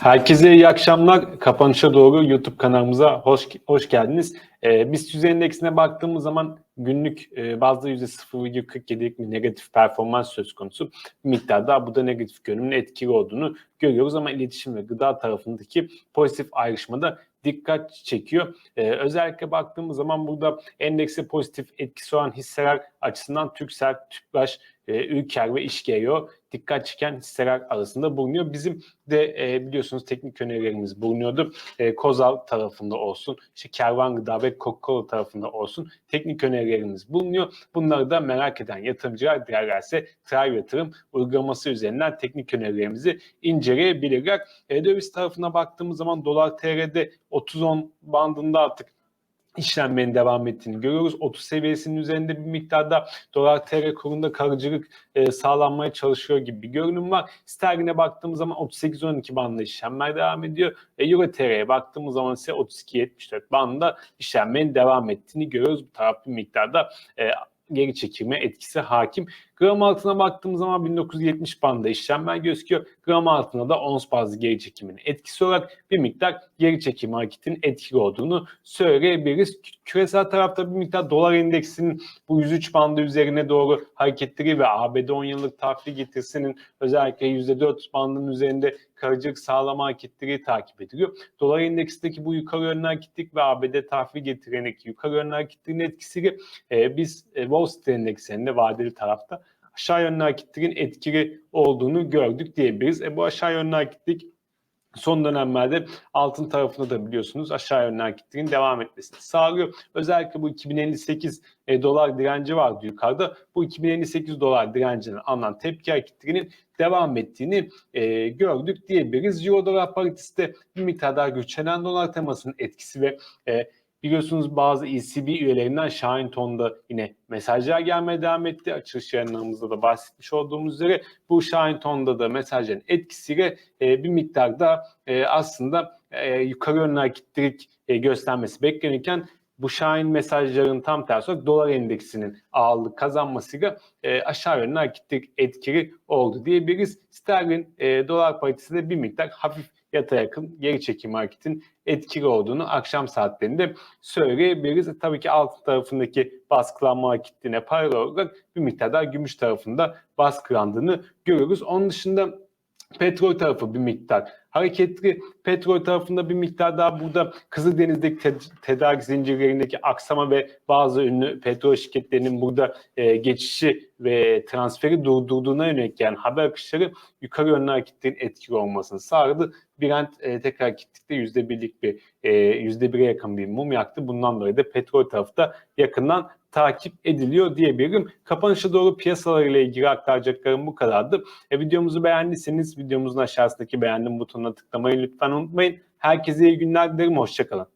Herkese iyi akşamlar. Kapanışa doğru YouTube kanalımıza hoş hoş geldiniz. Ee, BIST yüzey endeksine baktığımız zaman günlük e, bazda %0,47'lik bir negatif performans söz konusu. Bir miktarda bu da negatif görünümün etkili olduğunu görüyoruz ama iletişim ve gıda tarafındaki pozitif ayrışmada dikkat çekiyor. Ee, özellikle baktığımız zaman burada endekse pozitif etkisi olan hisseler açısından Türksel, Tüpraş, e, Ülker ve İşgeo dikkat çeken hisseler arasında bulunuyor. Bizim de e, biliyorsunuz teknik önerilerimiz bulunuyordu. E, Kozal tarafında olsun, işte Kervan Gıda ve Coca-Cola tarafında olsun teknik önerilerimiz bulunuyor. Bunları da merak eden yatırımcılar dilerlerse Tray Yatırım uygulaması üzerinden teknik önerilerimizi inceleyebilirler. E, döviz tarafına baktığımız zaman dolar TL'de 30-10 bandında artık işlenmenin devam ettiğini görüyoruz. 30 seviyesinin üzerinde bir miktarda dolar TL kurunda kalıcılık e, sağlanmaya çalışıyor gibi bir görünüm var. Sterline baktığımız zaman 38-12 bandında işlemler devam ediyor. E, Euro TL'ye baktığımız zaman ise 32-74 bandında işlenmenin devam ettiğini görüyoruz. Bu taraf bir miktarda e, geri çekilme etkisi hakim. Gram altına baktığımız zaman 1970 bandında işlemler gözüküyor. Gram altına da ons bazlı geri çekimin etkisi olarak bir miktar geri çekim hareketinin etkili olduğunu söyleyebiliriz. Küresel tarafta bir miktar dolar endeksinin bu 103 bandı üzerine doğru hareketleri ve ABD 10 yıllık tahvil getirisinin özellikle %4 bandının üzerinde kalıcılık sağlama hareketleri takip ediliyor. Dolar endeksindeki bu yukarı yönlü hareketlik ve ABD tahvil getirendeki yukarı yönlü hareketlerin etkisiyle e, biz e, Wall Street endeksinde vadeli tarafta aşağı yönlü hareketlerin etkili olduğunu gördük diyebiliriz. E, bu aşağı yönlü hareketlik son dönemlerde altın tarafında da biliyorsunuz aşağı yönlü hareketlerin devam etmesini sağlıyor. Özellikle bu 2058 e, dolar direnci vardı yukarıda. Bu 2058 dolar direncinin alınan tepki hareketlerinin devam ettiğini e, gördük diyebiliriz. Euro dolar paritesi de bir miktar daha güçlenen dolar temasının etkisi ve e, Biliyorsunuz bazı ECB üyelerinden Şahin Ton'da yine mesajlar gelmeye devam etti. Açılış yayınlarımızda da bahsetmiş olduğumuz üzere bu Şahin Ton'da da mesajların etkisiyle e, bir miktarda e, aslında e, yukarı yönlü hareketlilik e, göstermesi beklenirken bu Şahin mesajların tam tersi olarak dolar endeksinin ağırlık kazanmasıyla e, aşağı yönlü hareketlilik etkili oldu diyebiliriz. Sterlin e, dolar paritesi de bir miktar hafif yata yakın geri çekim hareketin etkili olduğunu akşam saatlerinde söyleyebiliriz. E, tabii ki altın tarafındaki baskılanma hareketine paralel olarak bir miktar daha gümüş tarafında baskılandığını görüyoruz. Onun dışında petrol tarafı bir miktar hareketli. Petrol tarafında bir miktar daha burada Kızıldeniz'deki te- tedarik zincirlerindeki aksama ve bazı ünlü petrol şirketlerinin burada e, geçişi ve transferi durdurduğuna yönelik yani haber akışları yukarı yönlü hareketlerin etkili olmasını sağladı. Brent e, tekrar gittikte yüzde birlik bir e, yüzde bire yakın bir mum yaktı. Bundan dolayı da petrol tarafı da yakından takip ediliyor diyebilirim. Kapanışa doğru piyasalarıyla ilgili aktaracaklarım bu kadardı. E, videomuzu beğendiyseniz videomuzun aşağısındaki beğendim butonuna tıklamayı lütfen unutmayın. Herkese iyi günler dilerim. Hoşçakalın.